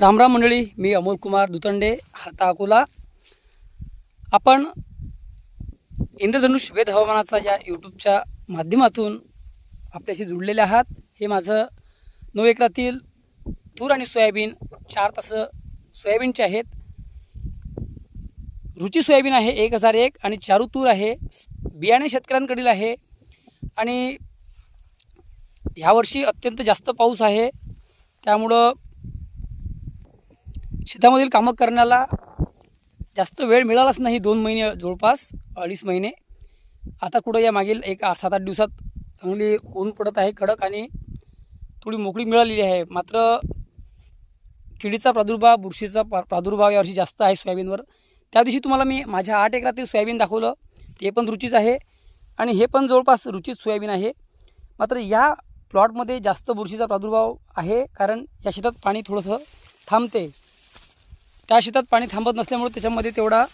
रामराम मंडळी मी अमोल कुमार दुतंडे हाता अकोला. आपण इंद्रधनुष वेद हवामानाचा या यूट्यूबच्या माध्यमातून आपल्याशी जुळलेले आहात. हे माझं नऊ एकरातील तूर आणि सोयाबीन चार तासं सोयाबीनचे आहेत. रुची सोयाबीन आहे एक हजार एक आणि चारू तूर आहे. बियाणे शेतकऱ्यांकडील आहे. आणि ह्यावर्षी अत्यंत जास्त पाऊस आहे. त्यामुळं शेतामधील कामं करण्याला जास्त वेळ मिळालाच नाही दोन महिने जवळपास अडीच महिने. आता कुठं या मागील एक आठ सात आठ दिवसात चांगली ऊन पडत आहे कडक आणि थोडी मोकळी मिळालेली आहे. मात्र किडीचा प्रादुर्भाव बुरशीचा प्रा प्रादुर्भाव यावर्षी जास्त आहे सोयाबीनवर. त्या दिवशी तुम्हाला मी माझ्या आठ एकरातील सोयाबीन दाखवलं. ते पण रुचीच आहे आणि हे पण जवळपास रुचीच सोयाबीन आहे. मात्र या प्लॉटमध्ये जास्त बुरशीचा प्रादुर्भाव आहे कारण या शेतात पाणी थोडंसं थांबते. त्या शेतात पाणी थांबत नसल्यामुळे त्याच्यामध्ये तेवढा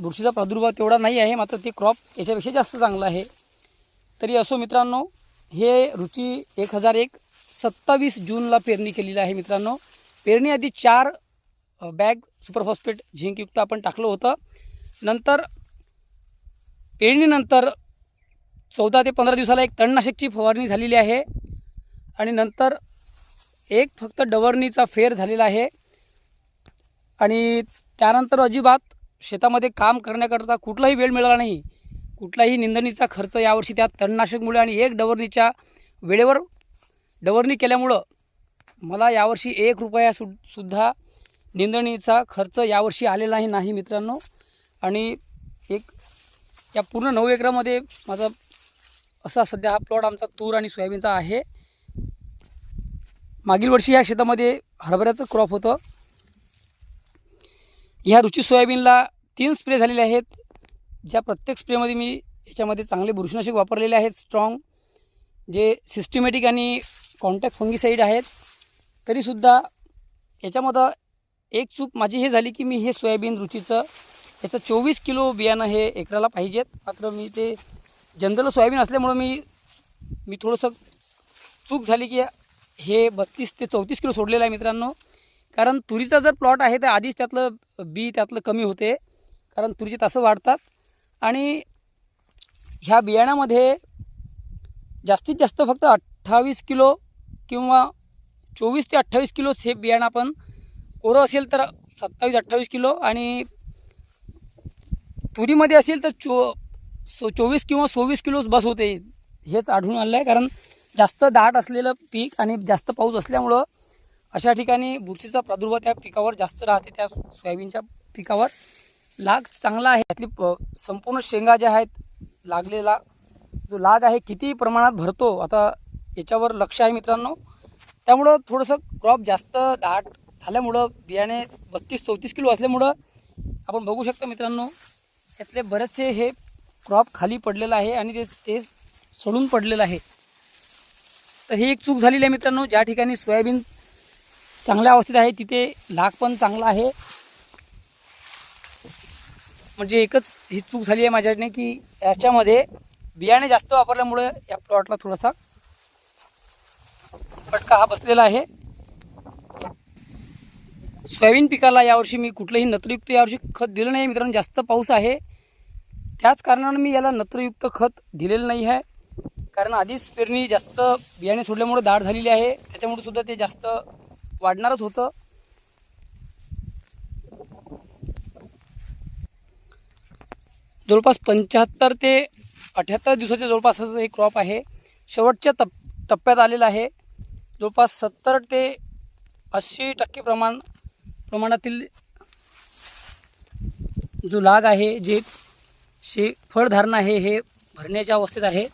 बुरशीचा प्रादुर्भाव तेवढा नाही आहे. मात्र ते क्रॉप याच्यापेक्षा जास्त चांगलं आहे. तरी असो मित्रांनो हे रुची एक हजार एक सत्तावीस जूनला पेरणी केलेली आहे मित्रांनो. पेरणीआधी चार बॅग सुपरफॉस्फेट झिंकयुक्त आपण टाकलं होतं. नंतर पेरणीनंतर चौदा ते पंधरा दिवसाला एक तणनाशकची फवारणी झालेली आहे. आणि नंतर एक फक्त डवरणीचा फेर झालेला आहे. आणि त्यानंतर अजिबात शेतामध्ये काम करण्याकरता कुठलाही वेळ मिळाला नाही. कुठलाही निंदणीचा खर्च यावर्षी त्या तणनाशकमुळे आणि एक डवरणीच्या वेळेवर डवरणी केल्यामुळं मला यावर्षी एक रुपया सु सुद्धा निंदणीचा खर्च यावर्षी आलेला नाही नाही मित्रांनो. आणि एक या पूर्ण नऊ एकरामध्ये माझा असा सध्या हा प्लॉट आमचा तूर आणि सोयाबीनचा आहे. मागील वर्षी या शेतामध्ये हरभऱ्याचं क्रॉप होतं. ह्या रुची सोयाबीनला तीन स्प्रे झालेले आहेत. ज्या प्रत्येक स्प्रेमध्ये मी याच्यामध्ये चांगले बुरशीनाशक वापरलेले आहेत स्ट्रॉंग जे सिस्टमॅटिक आणि कॉन्टॅक्ट फंगीसाईड आहेत. तरीसुद्धा याच्यामध्ये एक चूक माझी हे झाली की मी हे सोयाबीन रुचीचं याचं चोवीस किलो बियाणं हे एकराला पाहिजेत. मात्र मी ते जनरल सोयाबीन असल्यामुळं मी मी थोडंसं चूक झाली की हे बत्तीस ते चौतीस किलो सोडलेलं आहे मित्रांनो. कारण तुरीचा जर प्लॉट आहे तर आधीच त्यातलं बी त्यातलं कमी होते. कारण तुरीचे तासं वाढतात. आणि ह्या बियाण्यामध्ये जास्तीत जास्त फक्त अठ्ठावीस किलो किंवा चोवीस ते अठ्ठावीस किलो हे बियाणं आपण कोरं असेल तर सत्तावीस अठ्ठावीस किलो आणि तुरीमध्ये असेल तर चो सो चोवीस किंवा सव्वीस किलोच बस होते. हेच आढळून आलं आहे कारण जास्त दाट असलेलं पीक आणि जास्त पाऊस असल्यामुळं अशा ठिकाणी बुरशीचा प्रादुर्भाव त्या पिकावर जास्त राहते. त्या सोयाबीनच्या पिकावर लाग चांगला आहे. त्यातली प संपूर्ण शेंगा ज्या आहेत लागलेला जो लाग आहे किती प्रमाणात भरतो. आता याच्यावर लक्ष आहे मित्रांनो. त्यामुळं थोडंसं क्रॉप जास्त दाट झाल्यामुळं बियाणे बत्तीस चौतीस किलो असल्यामुळं आपण बघू शकतो मित्रांनो त्यातले बरेचसे हे क्रॉप खाली पडलेलं आहे आणि ते ते सोडून पडलेलं आहे. तर ही एक चूक झालेली आहे मित्रांनो ज्या ठिकाणी सोयाबीन चांगल्या अवस्थेत आहे तिथे लाग पण चांगला आहे. म्हणजे एकच ही चूक झाली आहे माझ्याकडे की याच्यामध्ये बियाणे जास्त वापरल्यामुळे या प्लॉटला थोडासा फटका हा बसलेला आहे. सोयाबीन पिकाला यावर्षी मी कुठलंही नत्रयुक्त यावर्षी खत दिलं नाही. मित्रांनो जास्त पाऊस आहे. त्याच कारणानं मी याला नत्रयुक्त खत दिलेलं नाही आहे. कारण आधीच पेरणी जास्त बियाणे सोडल्यामुळे दाढ झालेली आहे. त्याच्यामुळे सुद्धा ते जास्त वाढणारच होतं. जवळपास पंच्याहत्तर ते अठ्याहत्तर दिवसाच्या जवळपास हे एक क्रॉप आहे. शेवटच्या टप टप्प्यात आलेला आहे. जवळपास सत्तर ते ऐंशी टक्के प्रमाण प्रमाणातील जो लाग आहे जे शे फळधारणा आहे हे भरण्याच्या अवस्थेत आहे.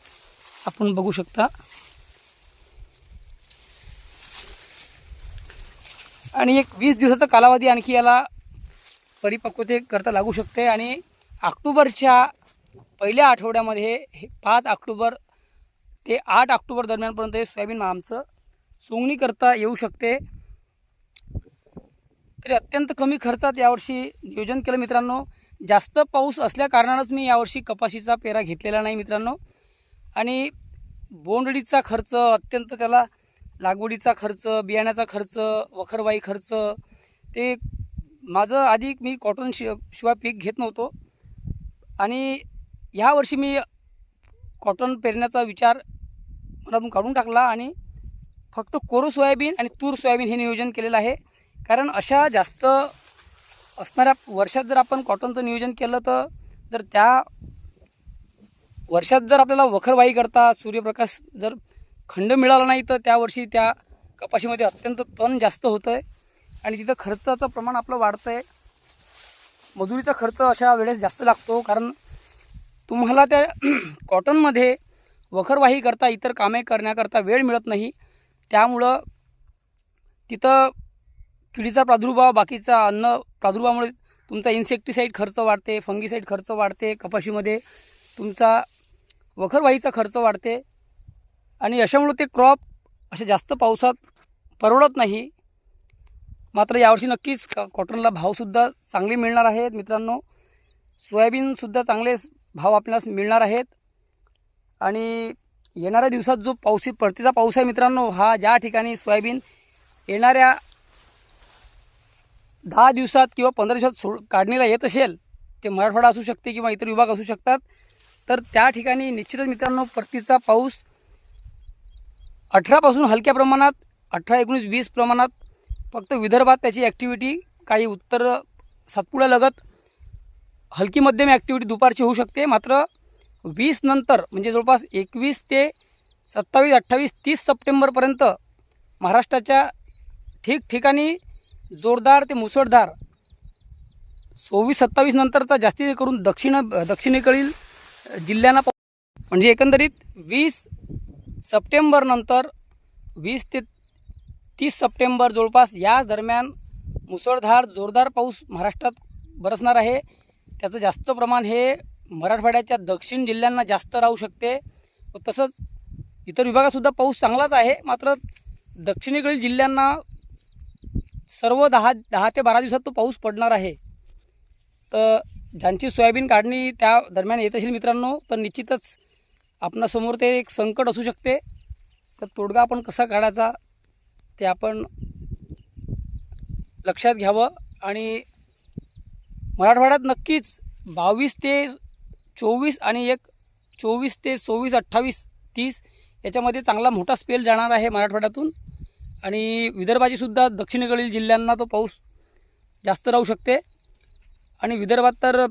आपण बघू शकता. आणि एक वीस दिवसाचा कालावधी आणखी याला परिपक्वतेकरता लागू शकते. आणि ऑक्टोबरच्या पहिल्या आठवड्यामध्ये हे पाच ऑक्टोबर ते आठ ऑक्टोबर दरम्यानपर्यंत हे सोयाबीन आमचं सोंगणी करता येऊ शकते. तरी अत्यंत कमी खर्चात यावर्षी नियोजन केलं मित्रांनो. जास्त पाऊस असल्या कारणानंच मी यावर्षी कपाशीचा पेरा घेतलेला नाही मित्रांनो. आणि बोंडळीचा खर्च अत्यंत त्याला लागवडीचा खर्च बियाण्याचा खर्च वखरवाई खर्च ते माझं आधी मी कॉटन शि शिवाय पीक घेत नव्हतो. आणि ह्या वर्षी मी कॉटन पेरण्याचा विचार मनातून काढून टाकला आणि फक्त कोरो सोयाबीन आणि तूर सोयाबीन हे नियोजन केलेलं आहे. कारण अशा जास्त असणाऱ्या वर्षात जर आपण कॉटनचं नियोजन केलं तर जर त्या वर्षात जर आपल्याला वखरवाही करता सूर्यप्रकाश जर खंड मिळाला नाही तर त्या वर्षी त्या कपाशीमध्ये अत्यंत तण जास्त होतं आहे आणि तिथं खर्चाचं प्रमाण आपलं वाढतं आहे मजुरीचा खर्च अशा वेळेस जास्त लागतो कारण तुम्हाला त्या कॉटनमध्ये वखरवाही करता इतर कामे करण्याकरता वेळ मिळत नाही. त्यामुळं तिथं किडीचा प्रादुर्भाव बाकीचा अन्न प्रादुर्भावामुळे तुमचा इन्सेक्टिसाईड खर्च वाढते फंगीसाईड खर्च वाढते कपाशीमध्ये तुमचा वखरवाहीचा खर्च वाढते. आणि अशामुळं ते क्रॉप असे जास्त पावसात परवडत नाही. मात्र यावर्षी नक्कीच कॉटनला भावसुद्धा चांगले मिळणार आहेत. मित्रांनो सोयाबीनसुद्धा चांगले भाव आपल्यास मिळणार आहेत. आणि येणाऱ्या दिवसात जो पाऊस परतीचा पाऊस आहे मित्रांनो हा ज्या ठिकाणी सोयाबीन येणाऱ्या दहा दिवसात किंवा पंधरा दिवसात सोड काढणीला येत असेल ते मराठवाडा असू शकते किंवा इतर विभाग असू शकतात. तर त्या ठिकाणी निश्चितच मित्रांनो परतीचा पाऊस अठरापासून हलक्या प्रमाणात अठरा एकोणीस वीस प्रमाणात फक्त विदर्भात त्याची ॲक्टिव्हिटी काही उत्तर सातपुड्यालगत हलकी मध्यम ॲक्टिव्हिटी दुपारची होऊ शकते. मात्र वीस नंतर म्हणजे जवळपास एकवीस ते सत्तावीस अठ्ठावीस तीस सप्टेंबरपर्यंत महाराष्ट्राच्या ठिकठिकाणी जोरदार ते मुसळधार सव्वीस सत्तावीस नंतरचा जास्ती करून दक्षिण दक्षिणेकडील जिल्ह्यांना म्हणजे एकंदरीत वीस सप्टेंबरनंतर वीस ते तीस सप्टेंबर जवळपास याच दरम्यान मुसळधार जोरदार पाऊस महाराष्ट्रात बरसणार आहे. त्याचं जास्त प्रमाण हे मराठवाड्याच्या दक्षिण जिल्ह्यांना जास्त राहू शकते. व तसंच इतर विभागातसुद्धा पाऊस चांगलाच आहे. मात्र दक्षिणेकडील जिल्ह्यांना सर्व दहा दहा ते बारा दिवसात तो पाऊस पडणार आहे. तर ज्यांची सोयाबीन काढणी त्या दरम्यान येत असेल मित्रांनो तर निश्चितच आपणासमोर ते एक संकट असू शकते. तर तोडगा आपण कसा काढायचा ते आपण लक्षात घ्यावं आणि मराठवाड्यात नक्कीच बावीस ते चोवीस आणि एक चोवीस ते सव्वीस अठ्ठावीस तीस याच्यामध्ये चांगला मोठा स्पेल जाणार आहे मराठवाड्यातून. आणि विदर्भाचीसुद्धा दक्षिणेकडील जिल्ह्यांना तो पाऊस जास्त राहू शकते. आणि विदर्भात तर